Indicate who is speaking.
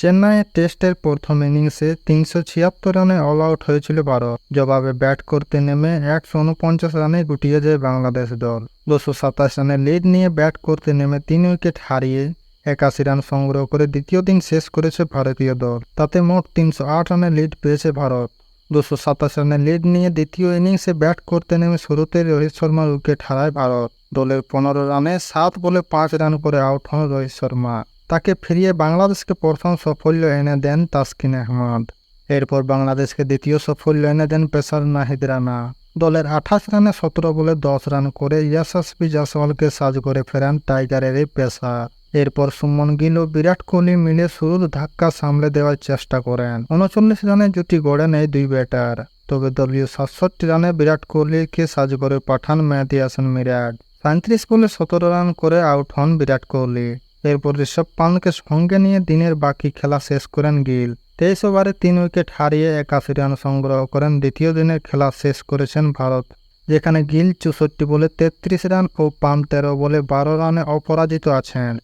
Speaker 1: চেন্নাইয়ের টেস্টের প্রথম ইনিংসে তিনশো ছিয়াত্তর রানে অল আউট হয়েছিল ভারত। জবাবে ব্যাট করতে নেমে একশো উনপঞ্চাশ রানে গুটিয়ে যায় বাংলাদেশ দল। দুশো সাতাশ রানে লিড নিয়ে ব্যাট করতে নেমে তিন উইকেট হারিয়ে একাশি রান সংগ্রহ করে দ্বিতীয় দিন শেষ করেছে ভারতীয় দল। তাতে মোট তিনশো আট রানে লিড পেয়েছে ভারত। দুশো সাতাশ রানে লিড নিয়ে দ্বিতীয় ইনিংসে ব্যাট করতে নেমে শুরুতে রোহিত শর্মার উইকেট হারায় ভারত। দলের পনেরো রানে সাত বলে পাঁচ রান করে আউট হন রোহিত শর্মা। তাকে ফিরিয়ে বাংলাদেশকে প্রথম সাফল্য এনে দেন তাসকিন আহমদ। এরপর বাংলাদেশকে দ্বিতীয় সাফল্য এনে দেন পেসার নাহিদ রানা। দলের আঠাশ রানে সতেরো বলে দশ রান করে ইয়াশাসপি জাসওয়ালকে সাজ করে ফেরান টাইগারের এই পেসার। এরপর সুমন গিল ও বিরাট কোহলি মিলে শুরুর ধাক্কা সামলে দেওয়ার চেষ্টা করেন। উনচল্লিশ রানে জুটি গড়েন এই দুই ব্যাটার। তবে দলীয় সাতষট্টি রানে বিরাট কোহলিকে সাজ করে পাঠান মেয়াদি হাসান মিরাজ। সাঁত্রিশ বলে সতেরো রান করে আউট হন বিরাট কোহলি। এরপর ঋষভ পান্তকে সঙ্গে নিয়ে দিনের বাকি খেলা শেষ করেন গিল। তেইশ ওভারে তিন উইকেট হারিয়ে একাশি রান সংগ্রহ করেন দ্বিতীয় দিনের খেলা শেষ করেছেন ভারত, যেখানে গিল চৌষট্টি বলে তেত্রিশ রান ও পান তেরো বলে বারো রানে অপরাজিত আছেন।